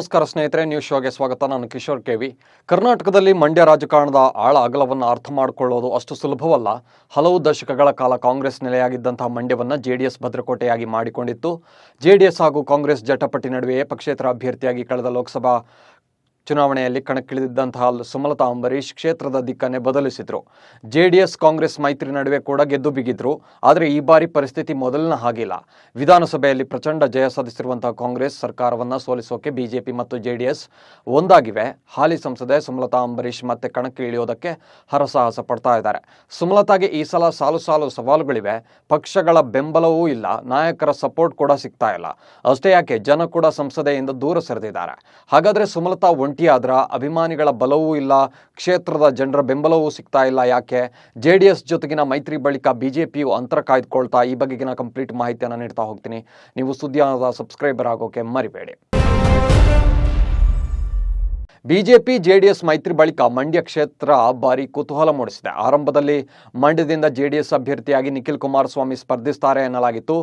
ನಮಸ್ಕಾರ ಸ್ನೇಹಿತರೆ ನ್ಯೂಸ್ ಶೋಗೆ ಸ್ವಾಗತ. ನಾನು ಕಿಶೋರ್ ಕೆವಿ ಕರ್ನಾಟಕದಲ್ಲಿ ಮಂಡ್ಯ ರಾಜಕಾರಣದ ಆಳ ಅಗಲವನ್ನು ಅರ್ಥ ಮಾಡಿಕೊಳ್ಳೋದು ಅಷ್ಟು ಸುಲಭವಲ್ಲ. ಹಲವು ದಶಕಗಳ ಕಾಲ ಕಾಂಗ್ರೆಸ್ ನೆಲೆಯಾಗಿದ್ದಂತಹ ಮಂಡ್ಯವನ್ನು ಜೆಡಿಎಸ್ ಭದ್ರಕೋಟೆಯಾಗಿ ಮಾಡಿಕೊಂಡಿತ್ತು. ಜೆಡಿಎಸ್ ಹಾಗೂ ಕಾಂಗ್ರೆಸ್ ಜಟಪಟ್ಟಿ ನಡುವೆ ಪಕ್ಷೇತರ ಅಭ್ಯರ್ಥಿಯಾಗಿ ಕಳೆದ ಲೋಕಸಭಾ ಚುನಾವಣೆಯಲ್ಲಿ ಕಣಕ್ಕಿಳಿದಿದ್ದಂತಹ ಸುಮಲತಾ ಅಂಬರೀಶ್ ಕ್ಷೇತ್ರದ ದಿಕ್ಕನ್ನೇ ಬದಲಿಸಿದ್ರು. ಜೆಡಿಎಸ್ ಕಾಂಗ್ರೆಸ್ ಮೈತ್ರಿ ನಡುವೆ ಕೂಡ ಗೆದ್ದು ಬಿಗಿದ್ರು. ಆದರೆ ಈ ಬಾರಿ ಪರಿಸ್ಥಿತಿ ಮೊದಲಿನ ಹಾಗಿಲ್ಲ. ವಿಧಾನಸಭೆಯಲ್ಲಿ ಪ್ರಚಂಡ ಜಯ ಸಾಧಿಸಿರುವಂತಹ ಕಾಂಗ್ರೆಸ್ ಸರ್ಕಾರವನ್ನ ಸೋಲಿಸೋಕೆ ಬಿಜೆಪಿ ಮತ್ತು ಜೆಡಿಎಸ್ ಒಂದಾಗಿವೆ. ಹಾಲಿ ಸಂಸದೆ ಸುಮಲತಾ ಅಂಬರೀಶ್ ಮತ್ತೆ ಕಣಕ್ಕೆ ಇಳಿಯೋದಕ್ಕೆ ಹರಸಾಹಸ ಪಡ್ತಾ ಇದ್ದಾರೆ. ಸುಮಲತಾಗೆ ಈ ಸಲ ಸಾಲು ಸಾಲು ಸವಾಲುಗಳಿವೆ. ಪಕ್ಷಗಳ ಬೆಂಬಲವೂ ಇಲ್ಲ. ನಾಯಕರ ಸಪೋರ್ಟ್ ಕೂಡ ಸಿಗ್ತಾ ಇಲ್ಲ. ಅಷ್ಟೇ ಯಾಕೆ, ಜನ ಕೂಡ ಸಂಸದೆಯಿಂದ ದೂರ ಸರಿದಿದ್ದಾರೆ. ಹಾಗಾದ್ರೆ ಸುಮಲತಾ ಒಂಟಿಯಾದ್ರ ಅಭಿಮಾನಿಗಳ ಬಲವೂ ಇಲ್ಲ, ಕ್ಷೇತ್ರದ ಜನರ ಬೆಂಬಲವೂ ಸಿಗ್ತಾ ಇಲ್ಲ. ಯಾಕೆ? ಜೆ ಡಿ ಎಸ್ ಜೊತೆಗಿನ ಮೈತ್ರಿ ಬಳಿಕ ಬಿಜೆಪಿಯು ಅಂತರ ಕಾಯ್ದುಕೊಳ್ತಾ ಈ ಬಗೆಗಿನ ಕಂಪ್ಲೀಟ್ ಮಾಹಿತಿಯನ್ನು ನೀಡ್ತಾ ಹೋಗ್ತೀನಿ. ನೀವು ಸುದ್ದಿಯಾದ ಸಬ್ಸ್ಕ್ರೈಬರ್ ಆಗೋಕೆ ಮರಿಬೇಡಿ. ಬಿಜೆಪಿ, ಜೆಡಿಎಸ್ ಮೈತ್ರಿ ಬಳಿಕ ಮಂಡ್ಯ ಕ್ಷೇತ್ರ ಭಾರಿ ಕುತೂಹಲ ಮೂಡಿಸಿದೆ. ಆರಂಭದಲ್ಲಿ ಮಂಡ್ಯದಿಂದ ಜೆಡಿಎಸ್ ಅಭ್ಯರ್ಥಿಯಾಗಿ ನಿಖಿಲ್ ಕುಮಾರಸ್ವಾಮಿ ಸ್ಪರ್ಧಿಸ್ತಾರೆ ಎನ್ನಲಾಗಿತ್ತು.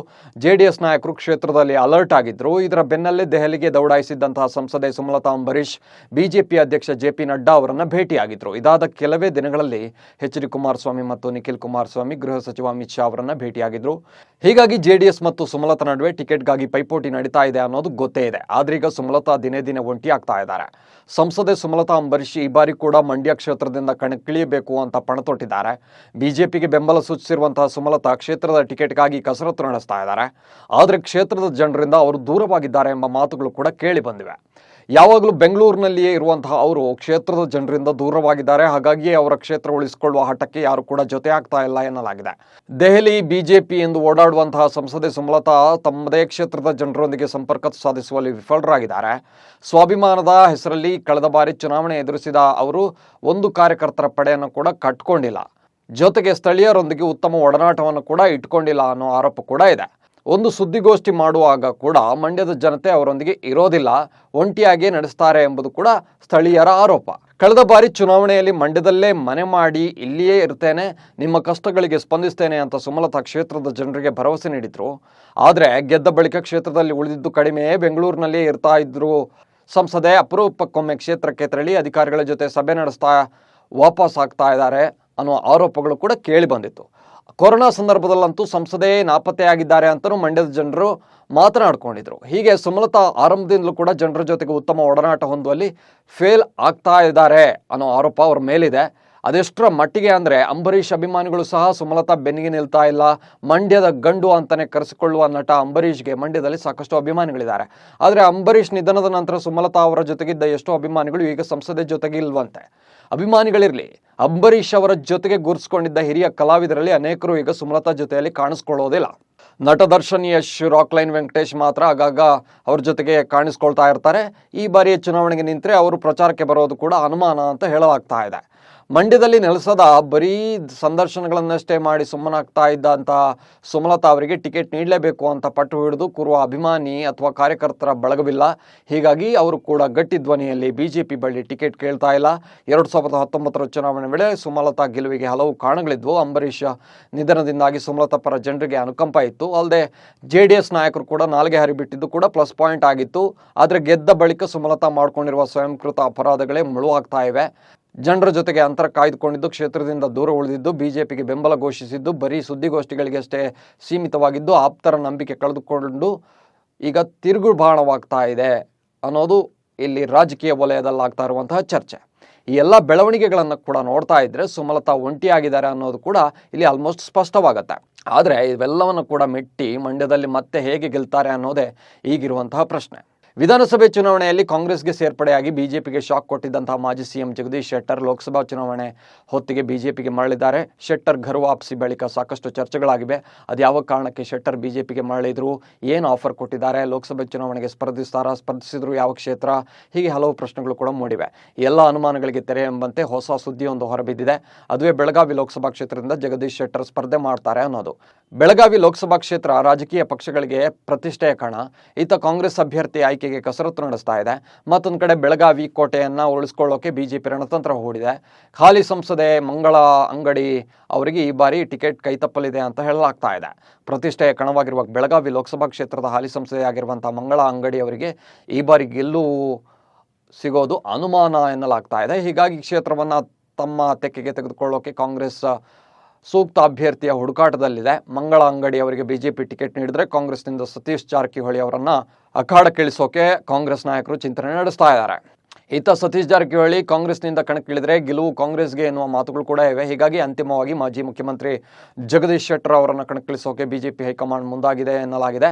ಜೆಡಿಎಸ್ ನಾಯಕರು ಕ್ಷೇತ್ರದಲ್ಲಿ ಅಲರ್ಟ್ ಆಗಿದ್ರು. ಇದರ ಬೆನ್ನಲ್ಲೇ ದೆಹಲಿಗೆ ದೌಡಾಯಿಸಿದ್ದಂತಹ ಸಂಸದೆ ಸುಮಲತಾ ಅಂಬರೀಶ್ ಬಿಜೆಪಿ ಅಧ್ಯಕ್ಷ ಜೆ ಪಿ ನಡ್ಡಾ ಅವರನ್ನು ಭೇಟಿಯಾಗಿದ್ರು. ಇದಾದ ಕೆಲವೇ ದಿನಗಳಲ್ಲಿ ಎಚ್ ಡಿ ಕುಮಾರಸ್ವಾಮಿ ಮತ್ತು ನಿಖಿಲ್ ಕುಮಾರಸ್ವಾಮಿ ಗೃಹ ಸಚಿವ ಅಮಿತ್ ಶಾ ಅವರನ್ನು ಭೇಟಿಯಾಗಿದ್ರು. ಹೀಗಾಗಿ ಜೆಡಿಎಸ್ ಮತ್ತು ಸುಮಲತಾ ನಡುವೆ ಟಿಕೆಟ್ಗಾಗಿ ಪೈಪೋಟಿ ನಡೀತಾ ಇದೆ ಅನ್ನೋದು ಗೊತ್ತೇ ಇದೆ. ಆದ್ರೀಗ ಸುಮಲತಾ ದಿನೇ ದಿನೇ ಒಂಟಿ ಆಗ್ತಾ ಇದ್ದಾರೆ. ಸಂಸದೆ ಸುಮಲತಾ ಅಂಬರೀಶ್ ಈ ಬಾರಿ ಕೂಡ ಮಂಡ್ಯ ಕ್ಷೇತ್ರದಿಂದ ಕಣಕ್ಕಿಳಿಯಬೇಕು ಅಂತ ಪಣತೊಟ್ಟಿದ್ದಾರೆ. ಬಿಜೆಪಿಗೆ ಬೆಂಬಲ ಸೂಚಿಸಿರುವಂತಹ ಸುಮಲತಾ ಕ್ಷೇತ್ರದ ಟಿಕೆಟ್ಗಾಗಿ ಕಸರತ್ತು ನಡೆಸ್ತಾ ಇದ್ದಾರೆ. ಆದರೆ ಕ್ಷೇತ್ರದ ಜನರಿಂದ ಅವರು ದೂರವಾಗಿದ್ದಾರೆ ಎಂಬ ಮಾತುಗಳು ಕೂಡ ಕೇಳಿ ಬಂದಿವೆ. ಯಾವಾಗಲೂ ಬೆಂಗಳೂರಿನಲ್ಲಿಯೇ ಇರುವಂತಹ ಅವರು ಕ್ಷೇತ್ರದ ಜನರಿಂದ ದೂರವಾಗಿದ್ದಾರೆ. ಹಾಗಾಗಿ ಅವರ ಕ್ಷೇತ್ರ ಉಳಿಸಿಕೊಳ್ಳುವ ಹಠಕ್ಕೆ ಯಾರು ಕೂಡ ಜೊತೆ ಆಗ್ತಾ ಇಲ್ಲ ಎನ್ನಲಾಗಿದೆ. ದೆಹಲಿ ಬಿಜೆಪಿ ಎಂದು ಓಡಾಡುವಂತಹ ಸಂಸದೆ ಸುಮಲತಾ ತಮ್ಮದೇ ಕ್ಷೇತ್ರದ ಜನರೊಂದಿಗೆ ಸಂಪರ್ಕ ಸಾಧಿಸುವಲ್ಲಿ ವಿಫಲರಾಗಿದ್ದಾರೆ. ಸ್ವಾಭಿಮಾನದ ಹೆಸರಲ್ಲಿ ಕಳೆದ ಬಾರಿ ಚುನಾವಣೆ ಎದುರಿಸಿದ ಅವರು ಒಂದು ಕಾರ್ಯಕರ್ತರ ಪಡೆಯನ್ನು ಕೂಡ ಕಟ್ಕೊಂಡಿಲ್ಲ. ಜೊತೆಗೆ ಸ್ಥಳೀಯರೊಂದಿಗೆ ಉತ್ತಮ ಒಡನಾಟವನ್ನು ಕೂಡ ಇಟ್ಕೊಂಡಿಲ್ಲ ಅನ್ನೋ ಆರೋಪ ಕೂಡ ಇದೆ. ಒಂದು ಸುದ್ದಿಗೋಷ್ಠಿ ಮಾಡುವಾಗ ಕೂಡ ಮಂಡ್ಯದ ಜನತೆ ಅವರೊಂದಿಗೆ ಇರೋದಿಲ್ಲ, ಒಂಟಿಯಾಗಿ ನಡೆಸ್ತಾರೆ ಎಂಬುದು ಕೂಡ ಸ್ಥಳೀಯರ ಆರೋಪ. ಕಳೆದ ಬಾರಿ ಚುನಾವಣೆಯಲ್ಲಿ ಮಂಡ್ಯದಲ್ಲೇ ಮನೆ ಮಾಡಿ ಇಲ್ಲಿಯೇ ಇರ್ತೇನೆ, ನಿಮ್ಮ ಕಷ್ಟಗಳಿಗೆ ಸ್ಪಂದಿಸ್ತೇನೆ ಅಂತ ಸುಮಲತಾ ಕ್ಷೇತ್ರದ ಜನರಿಗೆ ಭರವಸೆ ನೀಡಿದ್ರು. ಆದರೆ ಗೆದ್ದ ಬಳಿಕ ಕ್ಷೇತ್ರದಲ್ಲಿ ಉಳಿದಿದ್ದು ಕಡಿಮೆ ಬೆಂಗಳೂರಿನಲ್ಲೇ ಇರ್ತಾ ಇದ್ರು. ಸಂಸದೆ ಅಪರೂಪಕ್ಕೊಮ್ಮೆ ಕ್ಷೇತ್ರಕ್ಕೆ ತೆರಳಿ ಅಧಿಕಾರಿಗಳ ಜೊತೆ ಸಭೆ ನಡೆಸ್ತಾ ವಾಪಸ್ ಆಗ್ತಾ ಇದ್ದಾರೆ ಅನ್ನೋ ಆರೋಪಗಳು ಕೂಡ ಕೇಳಿ ಬಂದಿತ್ತು. ಕೊರೋನಾ ಸಂದರ್ಭದಲ್ಲಂತೂ ಸಂಸದೆ ನಾಪತ್ತೆಯಾಗಿದ್ದಾರೆ ಅಂತಲೂ ಮಂಡ್ಯದ ಜನರು ಮಾತನಾಡ್ಕೊಂಡಿದ್ರು. ಹೀಗೆ ಸುಮಲತಾ ಆರಂಭದಿಂದಲೂ ಕೂಡ ಜನರ ಜೊತೆಗೆ ಉತ್ತಮ ಒಡನಾಟ ಹೊಂದುವಲ್ಲಿ ಫೇಲ್ ಆಗ್ತಾ ಇದ್ದಾರೆ ಅನ್ನೋ ಆರೋಪ ಅವ್ರ ಮೇಲಿದೆ. ಅದೆಷ್ಟರ ಮಟ್ಟಿಗೆ ಅಂದರೆ ಅಂಬರೀಷ್ ಅಭಿಮಾನಿಗಳು ಸಹ ಸುಮಲತಾ ಬೆನ್ನಿಗೆ ನಿಲ್ತಾ ಇಲ್ಲ. ಮಂಡ್ಯದ ಗಂಡು ಅಂತಲೇ ಕರೆಸಿಕೊಳ್ಳುವ ನಟ ಅಂಬರೀಷ್ಗೆ ಮಂಡ್ಯದಲ್ಲಿ ಸಾಕಷ್ಟು ಅಭಿಮಾನಿಗಳಿದ್ದಾರೆ. ಆದರೆ ಅಂಬರೀಷ್ ನಿಧನದ ನಂತರ ಸುಮಲತಾ ಅವರ ಜೊತೆಗಿದ್ದ ಎಷ್ಟೋ ಅಭಿಮಾನಿಗಳು ಈಗ ಸಂಸದೆ ಜೊತೆಗೆ ಇಲ್ವಂತೆ. ಅಭಿಮಾನಿಗಳಿರಲಿ, ಅಂಬರೀಷ್ ಅವರ ಜೊತೆಗೆ ಗುರುಸ್ಕೊಂಡಿದ್ದ ಹಿರಿಯ ಕಲಾವಿದರಲ್ಲಿ ಅನೇಕರು ಈಗ ಸುಮಲತಾ ಜೊತೆಯಲ್ಲಿ ಕಾಣಿಸ್ಕೊಳ್ಳೋದಿಲ್ಲ. ನಟ ದರ್ಶನ್ ಯಶ್ ರಾಕ್ಲೈನ್ ವೆಂಕಟೇಶ್ ಮಾತ್ರ ಆಗಾಗ ಅವ್ರ ಜೊತೆಗೆ ಕಾಣಿಸ್ಕೊಳ್ತಾ ಇರ್ತಾರೆ. ಈ ಬಾರಿಯ ಚುನಾವಣೆಗೆ ನಿಂತರೆ ಅವರು ಪ್ರಚಾರಕ್ಕೆ ಬರೋದು ಕೂಡ ಅನುಮಾನ ಅಂತ ಹೇಳಲಾಗ್ತಾ ಇದೆ. ಮಂಡ್ಯದಲ್ಲಿ ನೆಲೆಸದ ಬರೀ ಸಂದರ್ಶನಗಳನ್ನಷ್ಟೇ ಮಾಡಿ ಸುಮ್ಮನಾಗ್ತಾ ಇದ್ದಂಥ ಸುಮಲತಾ ಅವರಿಗೆ ಟಿಕೆಟ್ ನೀಡಲೇಬೇಕು ಅಂತ ಪಟ್ಟು ಹಿಡಿದು ಕೂರುವ ಅಭಿಮಾನಿ ಅಥವಾ ಕಾರ್ಯಕರ್ತರ ಬಳಗವಿಲ್ಲ. ಹೀಗಾಗಿ ಅವರು ಕೂಡ ಗಟ್ಟಿ ಧ್ವನಿಯಲ್ಲಿ ಬಿಜೆಪಿ ಬಳಿ ಟಿಕೆಟ್ ಕೇಳ್ತಾ ಇಲ್ಲ. ಎರಡು ಸಾವಿರದ ಹತ್ತೊಂಬತ್ತರ ಚುನಾವಣೆ ವೇಳೆ ಸುಮಲತಾ ಗೆಲುವಿಗೆ ಹಲವು ಕಾರಣಗಳಿದ್ವು. ಅಂಬರೀಷ್ ನಿಧನದಿಂದಾಗಿ ಸುಮಲತಾ ಪರ ಜನರಿಗೆ ಅನುಕಂಪ ಇತ್ತು. ಅಲ್ಲದೆ ಜೆ ಡಿ ಎಸ್ ನಾಯಕರು ಕೂಡ ನಾಲ್ಗೆ ಹರಿಬಿಟ್ಟಿದ್ದು ಕೂಡ ಪ್ಲಸ್ ಪಾಯಿಂಟ್ ಆಗಿತ್ತು. ಆದರೆ ಗೆದ್ದ ಬಳಿಕ ಸುಮಲತಾ ಮಾಡಿಕೊಂಡಿರುವ ಸ್ವಯಂಕೃತ ಅಪರಾಧಗಳೇ ಮುಳುವಾಗ್ತಾ ಇವೆ. ಜನರ ಜೊತೆಗೆ ಅಂತರ ಕಾಯ್ದುಕೊಂಡಿದ್ದು, ಕ್ಷೇತ್ರದಿಂದ ದೂರ ಉಳಿದಿದ್ದು, ಬಿಜೆಪಿಗೆ ಬೆಂಬಲ ಘೋಷಿಸಿದ್ದು, ಬರೀ ಸುದ್ದಿಗೋಷ್ಠಿಗಳಿಗಷ್ಟೇ ಸೀಮಿತವಾಗಿದ್ದು, ಆಪ್ತರ ನಂಬಿಕೆ ಕಳೆದುಕೊಂಡು ಈಗ ತಿರುಗುಬಾಣವಾಗ್ತಾ ಇದೆ ಅನ್ನೋದು ಇಲ್ಲಿ ರಾಜಕೀಯ ವಲಯದಲ್ಲಾಗ್ತಾ ಇರುವಂತಹ ಚರ್ಚೆ. ಈ ಎಲ್ಲ ಬೆಳವಣಿಗೆಗಳನ್ನು ಕೂಡ ನೋಡ್ತಾ ಇದ್ರೆ ಸುಮಲತಾ ಒಂಟಿಯಾಗಿದ್ದಾರೆ ಅನ್ನೋದು ಕೂಡ ಇಲ್ಲಿ ಆಲ್ಮೋಸ್ಟ್ ಸ್ಪಷ್ಟವಾಗುತ್ತೆ. ಆದರೆ ಇವೆಲ್ಲವನ್ನು ಕೂಡ ಮೆಟ್ಟಿ ಮಂಡ್ಯದಲ್ಲಿ ಮತ್ತೆ ಹೇಗೆ ಗೆಲ್ತಾರೆ ಅನ್ನೋದೇ ಈಗಿರುವಂತಹ ಪ್ರಶ್ನೆ. ವಿಧಾನಸಭೆ ಚುನಾವಣೆಯಲ್ಲಿ ಕಾಂಗ್ರೆಸ್ಗೆ ಸೇರ್ಪಡೆಯಾಗಿ ಬಿಜೆಪಿಗೆ ಶಾಕ್ ಕೊಟ್ಟಿದ್ದಂತಹ ಮಾಜಿ ಸಿಎಂ ಜಗದೀಶ್ ಶೆಟ್ಟರ್ ಲೋಕಸಭಾ ಚುನಾವಣೆ ಹೊತ್ತಿಗೆ ಬಿಜೆಪಿಗೆ ಮರಳಿದ್ದಾರೆ. ಶೆಟ್ಟರ್ ಘರ್ ವಾಪಸಿ ಬಳಿಕ ಸಾಕಷ್ಟು ಚರ್ಚೆಗಳಾಗಿವೆ. ಅದು ಯಾವ ಕಾರಣಕ್ಕೆ ಶೆಟ್ಟರ್ ಬಿಜೆಪಿಗೆ ಮರಳಿದ್ರು? ಏನು ಆಫರ್ ಕೊಟ್ಟಿದ್ದಾರೆ? ಲೋಕಸಭೆ ಚುನಾವಣೆಗೆ ಸ್ಪರ್ಧಿಸ್ತಾರಾ? ಸ್ಪರ್ಧಿಸಿದ್ರು ಯಾವ ಕ್ಷೇತ್ರ? ಹೀಗೆ ಹಲವು ಪ್ರಶ್ನೆಗಳು ಕೂಡ ಮೂಡಿವೆ. ಎಲ್ಲ ಅನುಮಾನಗಳಿಗೆ ತೆರೆ ಎಂಬಂತೆ ಹೊಸ ಸುದ್ದಿಯೊಂದು ಹೊರಬಿದ್ದಿದೆ. ಅದುವೇ ಬೆಳಗಾವಿ ಲೋಕಸಭಾ ಕ್ಷೇತ್ರದಿಂದ ಜಗದೀಶ್ ಶೆಟ್ಟರ್ ಸ್ಪರ್ಧೆ ಮಾಡ್ತಾರೆ ಅನ್ನೋದು. ಬೆಳಗಾವಿ ಲೋಕಸಭಾ ಕ್ಷೇತ್ರ ರಾಜಕೀಯ ಪಕ್ಷಗಳಿಗೆ ಪ್ರತಿಷ್ಠೆಯ ಕಣ. ಈತ ಕಾಂಗ್ರೆಸ್ ಅಭ್ಯರ್ಥಿ ಆಯ್ಕೆ ಆಯ್ಕೆಗೆ ಕಸರತ್ತು ನಡೆಸ್ತಾ ಇದೆ. ಮತ್ತೊಂದು ಕಡೆ ಬೆಳಗಾವಿ ಕೋಟೆಯನ್ನು ಉಳಿಸ್ಕೊಳ್ಳೋಕೆ ಬಿಜೆಪಿ ರಣತಂತ್ರ ಹೂಡಿದೆ. ಖಾಲಿ ಸಂಸದೆ ಮಂಗಳ ಅಂಗಡಿ ಅವರಿಗೆ ಈ ಬಾರಿ ಟಿಕೆಟ್ ಕೈತಪ್ಪಲಿದೆ ಅಂತ ಹೇಳಲಾಗ್ತಾ ಇದೆ. ಪ್ರತಿಷ್ಠೆಯ ಕಣವಾಗಿರುವ ಬೆಳಗಾವಿ ಲೋಕಸಭಾ ಕ್ಷೇತ್ರದ ಹಾಲಿ ಸಂಸದೆಯಾಗಿರುವಂಥ ಮಂಗಳ ಅಂಗಡಿ ಅವರಿಗೆ ಈ ಬಾರಿ ಗೆಲ್ಲು ಸಿಗೋದು ಅನುಮಾನ ಎನ್ನಲಾಗ್ತಾ ಇದೆ. ಹೀಗಾಗಿ ಕ್ಷೇತ್ರವನ್ನು ತಮ್ಮ ತೆಕ್ಕೆಗೆ ತೆಗೆದುಕೊಳ್ಳೋಕೆ ಕಾಂಗ್ರೆಸ್ ಸೂಕ್ತ ಅಭ್ಯರ್ಥಿಯ ಹುಡುಕಾಟದಲ್ಲಿದೆ. ಮಂಗಳ ಅಂಗಡಿ ಅವರಿಗೆ ಬಿಜೆಪಿ ಟಿಕೆಟ್ ನೀಡಿದರೆ ಕಾಂಗ್ರೆಸ್ನಿಂದ ಸತೀಶ್ ಜಾರಕಿಹೊಳಿ ಅವರನ್ನ ಅಖಾಡಕ್ಕಿಳಿಸೋಕೆ ಕಾಂಗ್ರೆಸ್ ನಾಯಕರು ಚಿಂತನೆ ನಡೆಸ್ತಾ ಇದ್ದಾರೆ. ಈತ ಸತೀಶ್ ಜಾರಕಿಹೊಳಿ ಕಾಂಗ್ರೆಸ್ನಿಂದ ಕಣಕ್ಕಿಳಿದರೆ ಗೆಲುವು ಕಾಂಗ್ರೆಸ್ಗೆ ಎನ್ನುವ ಮಾತುಗಳು ಕೂಡ ಇವೆ. ಹೀಗಾಗಿ ಅಂತಿಮವಾಗಿ ಮಾಜಿ ಮುಖ್ಯಮಂತ್ರಿ ಜಗದೀಶ್ ಶೆಟ್ಟರ್ ಅವರನ್ನು ಕಣಕ್ಕಿಳಿಸೋಕೆ ಬಿಜೆಪಿ ಹೈಕಮಾಂಡ್ ಮುಂದಾಗಿದೆ ಎನ್ನಲಾಗಿದೆ.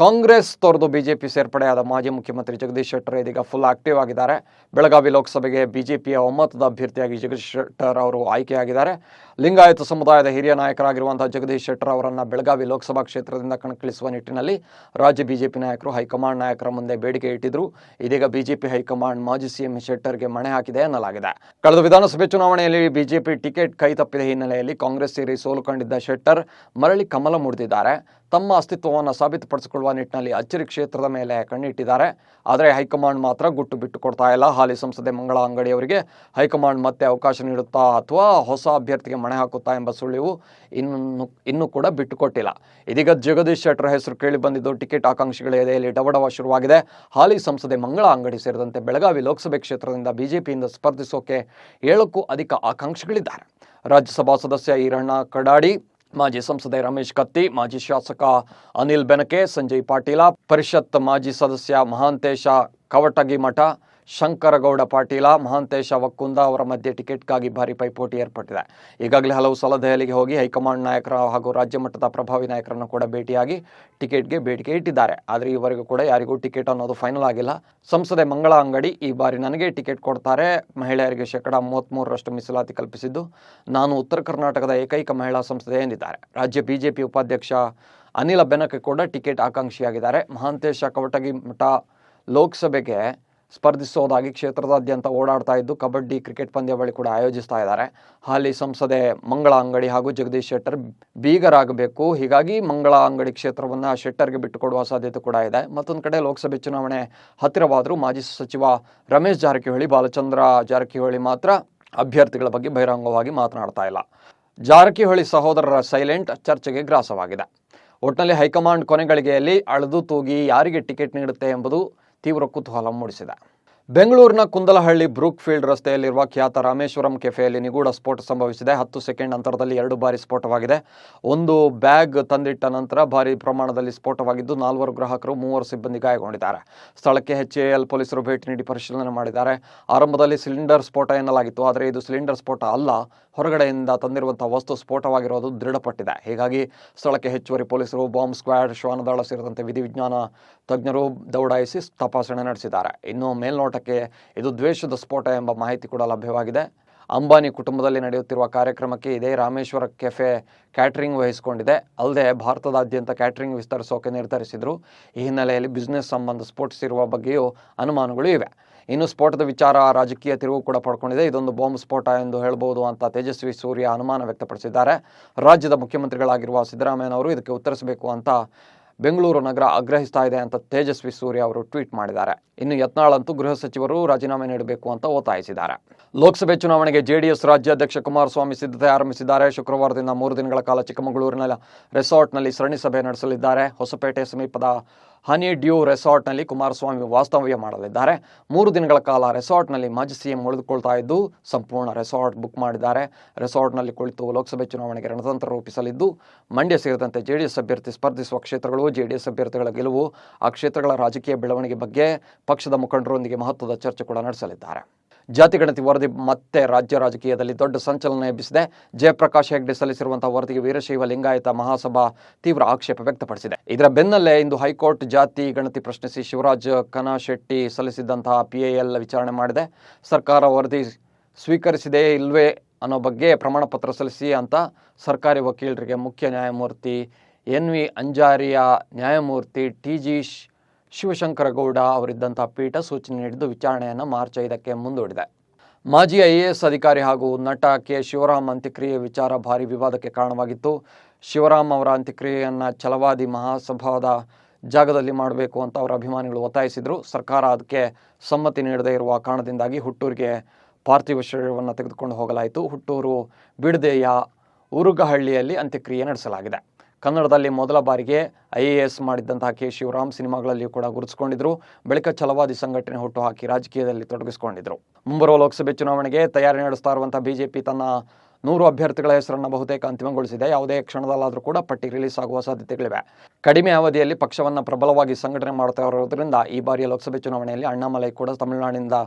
ಕಾಂಗ್ರೆಸ್ ತೊರೆದು ಬಿಜೆಪಿ ಸೇರ್ಪಡೆಯಾದ ಮಾಜಿ ಮುಖ್ಯಮಂತ್ರಿ ಜಗದೀಶ್ ಶೆಟ್ಟರ್ ಇದೀಗ ಫುಲ್ ಆಕ್ಟಿವ್ ಆಗಿದ್ದಾರೆ. ಬೆಳಗಾವಿ ಲೋಕಸಭೆಗೆ ಬಿಜೆಪಿಯ ಒಮ್ಮತದ ಅಭ್ಯರ್ಥಿಯಾಗಿ ಜಗದೀಶ್ ಶೆಟ್ಟರ್ ಅವರು ಆಯ್ಕೆಯಾಗಿದ್ದಾರೆ. ಲಿಂಗಾಯತ ಸಮುದಾಯದ ಹಿರಿಯ ನಾಯಕರಾಗಿರುವಂತಹ ಜಗದೀಶ್ ಶೆಟ್ಟರ್ ಅವರನ್ನು ಬೆಳಗಾವಿ ಲೋಕಸಭಾ ಕ್ಷೇತ್ರದಿಂದ ಕಣಕ್ಕಿಳಿಸುವ ನಿಟ್ಟಿನಲ್ಲಿ ರಾಜ್ಯ ಬಿಜೆಪಿ ನಾಯಕರು, ಹೈಕಮಾಂಡ್ ನಾಯಕರ ಮುಂದೆ ಬೇಡಿಕೆ ಇಟ್ಟಿದ್ರು. ಇದೀಗ ಬಿಜೆಪಿ ಹೈಕಮಾಂಡ್ ಮಾಜಿ ಸಿಎಂ ಶೆಟ್ಟರ್ಗೆ ಮಣೆ ಹಾಕಿದೆ ಎನ್ನಲಾಗಿದೆ ಕಳೆದ ವಿಧಾನಸಭೆ ಚುನಾವಣೆಯಲ್ಲಿ ಬಿಜೆಪಿ ಟಿಕೆಟ್ ಕೈ ತಪ್ಪಿದ ಹಿನ್ನೆಲೆಯಲ್ಲಿ ಕಾಂಗ್ರೆಸ್ ಸೇರಿ ಸೋಲು ಕಂಡಿದ್ದ ಶೆಟ್ಟರ್ ಮರಳಿ ಕಮಲ ಮೂಡಿದ್ದಾರೆ ತಮ್ಮ ಅಸ್ತಿತ್ವವನ್ನು ಸಾಬೀತುಪಡಿಸಿಕೊಳ್ಳುವ ನಿಟ್ಟಿನಲ್ಲಿ ಅಚ್ಚರಿ ಕ್ಷೇತ್ರದ ಮೇಲೆ ಕಣ್ಣಿಟ್ಟಿದ್ದಾರೆ. ಆದರೆ ಹೈಕಮಾಂಡ್ ಮಾತ್ರ ಗುಟ್ಟು ಬಿಟ್ಟು ಕೊಡ್ತಾ ಇಲ್ಲ. ಹಾಲಿ ಸಂಸದೆ ಮಂಗಳ ಅಂಗಡಿಯವರಿಗೆ ಹೈಕಮಾಂಡ್ ಮತ್ತೆ ಅವಕಾಶ ನೀಡುತ್ತಾ ಅಥವಾ ಹೊಸ ಅಭ್ಯರ್ಥಿಗೆ ಮಣೆ ಹಾಕುತ್ತಾ ಎಂಬ ಸುಳಿವು ಇನ್ನು, ಇನ್ನೂ ಕೂಡ ಬಿಟ್ಟುಕೊಟ್ಟಿಲ್ಲ ಇದೀಗ ಜಗದೀಶ್ ಶೆಟ್ಟರ್ ಹೆಸರು ಕೇಳಿ ಬಂದಿದ್ದು ಟಿಕೆಟ್ ಆಕಾಂಕ್ಷಿಗಳ ಎದೆಯಲ್ಲಿ ಡವಡವ ಶುರುವಾಗಿದೆ. ಹಾಲಿ ಸಂಸದೆ ಮಂಗಳ ಅಂಗಡಿ ಸೇರಿದಂತೆ ಬೆಳಗಾವಿ ಲೋಕಸಭೆ ಕ್ಷೇತ್ರದಿಂದ ಬಿಜೆಪಿಯಿಂದ ಸ್ಪರ್ಧಿಸೋಕೆ ಏಳಕ್ಕೂ ಅಧಿಕ ಆಕಾಂಕ್ಷಿಗಳಿದ್ದಾರೆ. ರಾಜ್ಯಸಭಾ ಸದಸ್ಯ ಈರಣ್ಣ ಕಡಾಡಿ ಮಾಜಿ ಸಂಸದೆ ರಮೇಶ್ ಕತ್ತಿ, ಮಾಜಿ ಶಾಸಕ ಅನಿಲ್ ಬೆನಕೆ, ಸಂಜಯ್ ಪಾಟೀಲ, ಪರಿಷತ್ ಮಾಜಿ ಸದಸ್ಯ ಮಹಾಂತೇಶ ಕವಟಗಿಮಠ ಶಂಕರಗೌಡ ಪಾಟೀಲ, ಮಹಾಂತೇಶ ವಕ್ಕುಂದ ಅವರ ಮಧ್ಯೆ ಟಿಕೆಟ್ಗಾಗಿ ಭಾರಿ ಪೈಪೋಟಿ ಏರ್ಪಟ್ಟಿದೆ. ಈಗಾಗಲೇ ಹಲವು ಸಲ ದೆಹಲಿಗೆ ಹೋಗಿ ಹೈಕಮಾಂಡ್ ನಾಯಕರ ಹಾಗೂ ರಾಜ್ಯ ಮಟ್ಟದ ಪ್ರಭಾವಿ ನಾಯಕರನ್ನು ಕೂಡ ಭೇಟಿಯಾಗಿ ಟಿಕೆಟ್ಗೆ ಬೇಡಿಕೆ ಇಟ್ಟಿದ್ದಾರೆ. ಆದರೆ ಈವರೆಗೂ ಕೂಡ ಯಾರಿಗೂ ಟಿಕೆಟ್ ಅನ್ನೋದು ಫೈನಲ್ ಆಗಿಲ್ಲ. ಸಂಸದೆ ಮಂಗಳ ಅಂಗಡಿ ಈ ಬಾರಿ ನನಗೆ ಟಿಕೆಟ್ ಕೊಡ್ತಾರೆ. ಮಹಿಳೆಯರಿಗೆ ಶೇಕಡ ಮೂವತ್ತ್ಮೂರರಷ್ಟು ಮೀಸಲಾತಿ ಕಲ್ಪಿಸಿದ್ದು ನಾನು ಉತ್ತರ ಕರ್ನಾಟಕದ ಏಕೈಕ ಮಹಿಳಾ ಸಂಸದೆ ಎಂದಿದ್ದಾರೆ. ರಾಜ್ಯ ಬಿಜೆಪಿ ಉಪಾಧ್ಯಕ್ಷ ಅನಿಲ ಬೆನಕೆ ಕೂಡ ಟಿಕೆಟ್ ಆಕಾಂಕ್ಷಿಯಾಗಿದ್ದಾರೆ. ಮಹಾಂತೇಶ ಕವಟಗಿ ಮಠ ಲೋಕಸಭೆಗೆ ಸ್ಪರ್ಧಿಸೋದಾಗಿ ಕ್ಷೇತ್ರದಾದ್ಯಂತ ಓಡಾಡ್ತಾ ಇದ್ದು ಕಬಡ್ಡಿ ಕ್ರಿಕೆಟ್ ಪಂದ್ಯಾವಳಿ ಕೂಡ ಆಯೋಜಿಸ್ತಾ ಇದ್ದಾರೆ. ಹಾಲಿ ಸಂಸದೆ ಮಂಗಳ ಅಂಗಡಿ ಹಾಗೂ ಜಗದೀಶ್ ಶೆಟ್ಟರ್ ಬೀಗರಾಗಬೇಕು. ಹೀಗಾಗಿ ಮಂಗಳ ಅಂಗಡಿ ಕ್ಷೇತ್ರವನ್ನು ಶೆಟ್ಟರ್ಗೆ ಬಿಟ್ಟುಕೊಡುವ ಸಾಧ್ಯತೆ ಕೂಡ ಇದೆ. ಮತ್ತೊಂದು ಕಡೆ ಲೋಕಸಭೆ ಚುನಾವಣೆ ಹತ್ತಿರವಾದರೂ ಮಾಜಿ ಸಚಿವ ರಮೇಶ್ ಜಾರಕಿಹೊಳಿ, ಬಾಲಚಂದ್ರ ಜಾರಕಿಹೊಳಿ ಮಾತ್ರ ಅಭ್ಯರ್ಥಿಗಳ ಬಗ್ಗೆ ಬಹಿರಂಗವಾಗಿ ಮಾತನಾಡ್ತಾ ಇಲ್ಲ. ಜಾರಕಿಹೊಳಿ ಸಹೋದರರ ಸೈಲೆಂಟ್ ಚರ್ಚೆಗೆ ಗ್ರಾಸವಾಗಿದೆ. ಒಟ್ಟಿನಲ್ಲಿ ಹೈಕಮಾಂಡ್ ಕೊನೆಗಳಿಗೆಯಲ್ಲಿ ಅಳೆದು ತೂಗಿ ಯಾರಿಗೆ ಟಿಕೆಟ್ ನೀಡುತ್ತೆ ಎಂಬುದು ತೀವ್ರ ಕುತೂಹಲ ಮೂಡಿಸಿದೆ. ಬೆಂಗಳೂರಿನ ಕುಂದಲಹಳ್ಳಿ ಬ್ರೂಕ್ ಫೀಲ್ಡ್ ರಸ್ತೆಯಲ್ಲಿರುವ ಖ್ಯಾತ ರಾಮೇಶ್ವರಂ ಕೆಫೆಯಲ್ಲಿ ನಿಗೂಢ ಸ್ಫೋಟ ಸಂಭವಿಸಿದೆ. ಹತ್ತು ಸೆಕೆಂಡ್ ಅಂತರದಲ್ಲಿ ಎರಡು ಬಾರಿ ಸ್ಫೋಟವಾಗಿದೆ. ಒಂದು ಬ್ಯಾಗ್ ತಂದಿಟ್ಟ ನಂತರ ಭಾರಿ ಪ್ರಮಾಣದಲ್ಲಿ ಸ್ಫೋಟವಾಗಿದ್ದು, ನಾಲ್ವರು ಗ್ರಾಹಕರು, ಮೂವರು ಸಿಬ್ಬಂದಿ ಗಾಯಗೊಂಡಿದ್ದಾರೆ. ಸ್ಥಳಕ್ಕೆ ಎಚ್ಎಎಲ್ ಪೊಲೀಸರು ಭೇಟಿ ನೀಡಿ ಪರಿಶೀಲನೆ ಮಾಡಿದ್ದಾರೆ. ಆರಂಭದಲ್ಲಿ ಸಿಲಿಂಡರ್ ಸ್ಫೋಟ ಎನ್ನಲಾಗಿತ್ತು, ಆದರೆ ಇದು ಸಿಲಿಂಡರ್ ಸ್ಫೋಟ ಅಲ್ಲ. ಹೊರಗಡೆಯಿಂದ ತಂದಿರುವಂತಹ ವಸ್ತು ಸ್ಫೋಟವಾಗಿರೋದು ದೃಢಪಟ್ಟಿದೆ. ಹೀಗಾಗಿ ಸ್ಥಳಕ್ಕೆ ಹೆಚ್ಚುವರಿ ಪೊಲೀಸರು, ಬಾಂಬ್ ಸ್ಕ್ವಾಡ್, ಶ್ವಾನದಳ ಸೇರಿದಂತೆ ವಿಧಿವಿಜ್ಞಾನ ತಜ್ಞರು ದೌಡಾಯಿಸಿ ತಪಾಸಣೆ ನಡೆಸಿದ್ದಾರೆ. ಇನ್ನು ಮೇಲ್ನೋಟಕ್ಕೆ ಇದು ದ್ವೇಷದ ಸ್ಫೋಟ ಎಂಬ ಮಾಹಿತಿ ಕೂಡ ಲಭ್ಯವಾಗಿದೆ. ಅಂಬಾನಿ ಕುಟುಂಬದಲ್ಲಿ ನಡೆಯುತ್ತಿರುವ ಕಾರ್ಯಕ್ರಮಕ್ಕೆ ಇದೇ ರಾಮೇಶ್ವರ ಕೆಫೆ ಕ್ಯಾಟ್ರಿಂಗ್ ವಹಿಸಿಕೊಂಡಿದೆ. ಅಲ್ಲದೆ ಭಾರತದಾದ್ಯಂತ ಕ್ಯಾಟ್ರಿಂಗ್ ವಿಸ್ತರಿಸೋಕೆ ನಿರ್ಧರಿಸಿದ್ರು. ಈ ಹಿನ್ನೆಲೆಯಲ್ಲಿ ಬಿಸ್ನೆಸ್ ಸಂಬಂಧ ಸ್ಫೋಟಿಸಿರುವ ಬಗ್ಗೆಯೂ ಅನುಮಾನಗಳು ಇವೆ. ಇನ್ನು ಸ್ಫೋಟದ ವಿಚಾರ ರಾಜಕೀಯ ತಿರುವು ಕೂಡ ಪಡ್ಕೊಂಡಿದೆ. ಇದೊಂದು ಬಾಂಬ್ ಸ್ಫೋಟ ಎಂದು ಹೇಳಬಹುದು ಅಂತ ತೇಜಸ್ವಿ ಸೂರ್ಯ ಅನುಮಾನ ವ್ಯಕ್ತಪಡಿಸಿದ್ದಾರೆ. ರಾಜ್ಯದ ಮುಖ್ಯಮಂತ್ರಿಗಳಾಗಿರುವ ಸಿದ್ದರಾಮಯ್ಯನವರು ಇದಕ್ಕೆ ಉತ್ತರಿಸಬೇಕು ಅಂತ ಬೆಂಗಳೂರು ನಗರ ಆಗ್ರಹಿಸ್ತಾ ಇದೆ ಅಂತ ತೇಜಸ್ವಿ ಸೂರ್ಯ ಅವರು ಟ್ವೀಟ್ ಮಾಡಿದ್ದಾರೆ. ಇನ್ನು ಯತ್ನಾಳಂತೂ ಗೃಹ ಸಚಿವರು ರಾಜೀನಾಮೆ ನೀಡಬೇಕು ಅಂತ ಒತ್ತಾಯಿಸಿದ್ದಾರೆ. ಲೋಕಸಭೆ ಚುನಾವಣೆಗೆ ಜೆಡಿಎಸ್ ರಾಜ್ಯಾಧ್ಯಕ್ಷ ಕುಮಾರಸ್ವಾಮಿ ಸಿದ್ಧತೆ ಆರಂಭಿಸಿದ್ದಾರೆ. ಶುಕ್ರವಾರದಿಂದ ಮೂರು ದಿನಗಳ ಕಾಲ ಚಿಕ್ಕಮಗಳೂರಿನ ರೆಸಾರ್ಟ್ನಲ್ಲಿ ಸರಣಿ ಸಭೆ ನಡೆಸಲಿದ್ದಾರೆ. ಹೊಸಪೇಟೆ ಸಮೀಪದ ಹನಿ ಡ್ಯೂ ರೆಸಾರ್ಟ್ನಲ್ಲಿ ಕುಮಾರಸ್ವಾಮಿ ವಾಸ್ತವ್ಯ ಮಾಡಲಿದ್ದಾರೆ. ಮೂರು ದಿನಗಳ ಕಾಲ ರೆಸಾರ್ಟ್ನಲ್ಲಿ ಮಾಜಿ ಸಿಎಂ ಉಳಿದುಕೊಳ್ತಾ ಇದ್ದು, ಸಂಪೂರ್ಣ ರೆಸಾರ್ಟ್ ಬುಕ್ ಮಾಡಿದ್ದಾರೆ. ರೆಸಾರ್ಟ್ನಲ್ಲಿ ಕುಳಿತು ಲೋಕಸಭೆ ಚುನಾವಣೆಗೆ ರಣತಂತ್ರ ರೂಪಿಸಲಿದ್ದು, ಮಂಡ್ಯ ಸೇರಿದಂತೆ ಜೆಡಿಎಸ್ ಅಭ್ಯರ್ಥಿ ಸ್ಪರ್ಧಿಸುವ ಕ್ಷೇತ್ರಗಳು ಜೆಡಿಎಸ್ ಅಭ್ಯರ್ಥಿಗಳ ಗೆಲುವು, ಆ ಕ್ಷೇತ್ರಗಳ ರಾಜಕೀಯ ಬೆಳವಣಿಗೆ ಬಗ್ಗೆ ಪಕ್ಷದ ಮುಖಂಡರೊಂದಿಗೆ ಮಹತ್ವದ ಚರ್ಚೆ ಕೂಡ ನಡೆಸಲಿದ್ದಾರೆ. ಜಾತಿ ಗಣತಿ ವರದಿ ಮತ್ತೆ ರಾಜ್ಯ ರಾಜಕೀಯದಲ್ಲಿ ದೊಡ್ಡ ಸಂಚಲನ ಎಬ್ಬಿಸಿದೆ. ಜಯಪ್ರಕಾಶ್ ಹೆಗ್ಡೆ ಸಲ್ಲಿಸಿರುವಂತಹ ವರದಿಗೆ ವೀರಶೈವ ಲಿಂಗಾಯತ ಮಹಾಸಭಾ ತೀವ್ರ ಆಕ್ಷೇಪ ವ್ಯಕ್ತಪಡಿಸಿದೆ. ಇದರ ಬೆನ್ನಲ್ಲೇ ಇಂದು ಹೈಕೋರ್ಟ್ ಜಾತಿ ಗಣತಿ ಪ್ರಶ್ನಿಸಿ ಶಿವರಾಜ್ ಕನಶೆಟ್ಟಿ ಸಲ್ಲಿಸಿದ್ದಂತಹ ಪಿಎಎಲ್ ವಿಚಾರಣೆ ಮಾಡಿದೆ. ಸರ್ಕಾರ ವರದಿ ಸ್ವೀಕರಿಸಿದೆ ಇಲ್ವೇ ಅನ್ನೋ ಬಗ್ಗೆ ಪ್ರಮಾಣ ಪತ್ರ ಸಲ್ಲಿಸಿ ಅಂತ ಸರ್ಕಾರಿ ವಕೀಲರಿಗೆ ಮುಖ್ಯ ನ್ಯಾಯಮೂರ್ತಿ ಎನ್ ವಿ ಅಂಜಾರಿಯ ನ್ಯಾಯಮೂರ್ತಿ ಟಿ ಜಿ ಶಿವಶಂಕರಗೌಡ ಅವರಿದ್ದಂಥ ಪೀಠ ಸೂಚನೆ ನೀಡಿದ್ದು ವಿಚಾರಣೆಯನ್ನು ಮಾರ್ಚ್ ಐದಕ್ಕೆ ಮುಂದೂಡಿದೆ. ಮಾಜಿ ಐ ಎ ಎಸ್ ಅಧಿಕಾರಿ ಹಾಗೂ ನಟ ಕೆ ಶಿವರಾಮ್ ಅಂತ್ಯಕ್ರಿಯೆ ವಿಚಾರ ಭಾರಿ ವಿವಾದಕ್ಕೆ ಕಾರಣವಾಗಿತ್ತು. ಶಿವರಾಮ್ ಅವರ ಅಂತ್ಯಕ್ರಿಯೆಯನ್ನು ಛಲವಾದಿ ಮಹಾಸಭಾದ ಜಾಗದಲ್ಲಿ ಮಾಡಬೇಕು ಅಂತ ಅವರ ಅಭಿಮಾನಿಗಳು ಒತ್ತಾಯಿಸಿದರು. ಸರ್ಕಾರ ಅದಕ್ಕೆ ಸಮ್ಮತಿ ನೀಡದೇ ಇರುವ ಕಾರಣದಿಂದಾಗಿ ಹುಟ್ಟೂರಿಗೆ ಪಾರ್ಥಿವ ಶರೀರವನ್ನು ತೆಗೆದುಕೊಂಡು ಹೋಗಲಾಯಿತು. ಹುಟ್ಟೂರು ಬಿಡದೆಯ ಉರುಗಹಳ್ಳಿಯಲ್ಲಿ ಅಂತ್ಯಕ್ರಿಯೆ ನಡೆಸಲಾಗಿದೆ. ಕನ್ನಡದಲ್ಲಿ ಮೊದಲ ಬಾರಿಗೆ ಐ ಎ ಎಸ್ ಮಾಡಿದ್ದಂತಹ ಕೆ ಶಿವರಾಮ್ ಸಿನಿಮಾಗಳಲ್ಲಿಯೂ ಕೂಡ ಗುರುತಿಸಿಕೊಂಡಿದ್ರು. ಬಳಿಕ ಛಲವಾದಿ ಸಂಘಟನೆ ಹುಟ್ಟುಹಾಕಿ ರಾಜಕೀಯದಲ್ಲಿ ತೊಡಗಿಸಿಕೊಂಡಿದ್ರು. ಮುಂಬರುವ ಲೋಕಸಭೆ ಚುನಾವಣೆಗೆ ತಯಾರಿ ನಡೆಸ್ತಾ ಇರುವಂತಹ ಬಿಜೆಪಿ ತನ್ನ ನೂರು ಅಭ್ಯರ್ಥಿಗಳ ಹೆಸರನ್ನು ಬಹುತೇಕ ಅಂತಿಮಗೊಳಿಸಿದೆ. ಯಾವುದೇ ಕ್ಷಣದಲ್ಲಾದರೂ ಕೂಡ ಪಟ್ಟಿ ರಿಲೀಸ್ ಆಗುವ ಸಾಧ್ಯತೆಗಳಿವೆ. ಕಡಿಮೆ ಅವಧಿಯಲ್ಲಿ ಪಕ್ಷವನ್ನು ಪ್ರಬಲವಾಗಿ ಸಂಘಟನೆ ಮಾಡ್ತಾ ಇರೋದ್ರಿಂದ ಈ ಬಾರಿಯ ಲೋಕಸಭೆ ಚುನಾವಣೆಯಲ್ಲಿ ಅಣ್ಣಾಮಲೈ ಕೂಡ ತಮಿಳುನಾಡಿನಿಂದ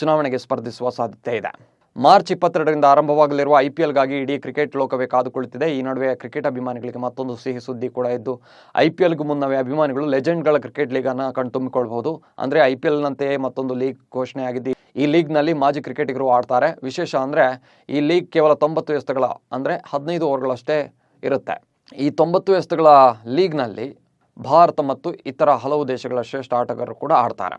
ಚುನಾವಣೆಗೆ ಸ್ಪರ್ಧಿಸುವ ಸಾಧ್ಯತೆ ಇದೆ. ಮಾರ್ಚ್ ಇಪ್ಪತ್ತೆರಡರಿಂದ ಆರಂಭವಾಗಲಿರುವ ಐ ಪಿ ಎಲ್ಗಾಗಿ ಇಡೀ ಕ್ರಿಕೆಟ್ ಲೋಕವೇ ಕಾದುಕೊಳ್ಳುತ್ತಿದೆ. ಈ ನಡುವೆ ಕ್ರಿಕೆಟ್ ಅಭಿಮಾನಿಗಳಿಗೆ ಮತ್ತೊಂದು ಸಿಹಿ ಸುದ್ದಿ ಕೂಡ ಇದ್ದು, ಐ ಪಿ ಎಲ್ಗೂ ಮುನ್ನವೇ ಅಭಿಮಾನಿಗಳು ಲೆಜೆಂಡ್ಗಳ ಕ್ರಿಕೆಟ್ ಲೀಗನ್ನು ಕಣ್ತುಂಬಿಕೊಳ್ಬಹುದು. ಅಂದರೆ ಐ ಪಿ ಎಲ್ನಂತೆಯೇ ಮತ್ತೊಂದು ಲೀಗ್ ಘೋಷಣೆಯಾಗಿದ್ದು ಈ ಲೀಗ್ನಲ್ಲಿ ಮಾಜಿ ಕ್ರಿಕೆಟಿಗರು ಆಡ್ತಾರೆ. ವಿಶೇಷ ಅಂದರೆ ಈ ಲೀಗ್ ಕೇವಲ ತೊಂಬತ್ತು ಎಸೆತಗಳ, ಅಂದರೆ ಹದಿನೈದು ಓವರ್ಗಳಷ್ಟೇ ಇರುತ್ತೆ. ಈ ತೊಂಬತ್ತು ಎಸೆತಗಳ ಲೀಗ್ನಲ್ಲಿ ಭಾರತ ಮತ್ತು ಇತರ ಹಲವು ದೇಶಗಳ ಶ್ರೇಷ್ಠ ಆಟಗಾರರು ಕೂಡ ಆಡ್ತಾರೆ.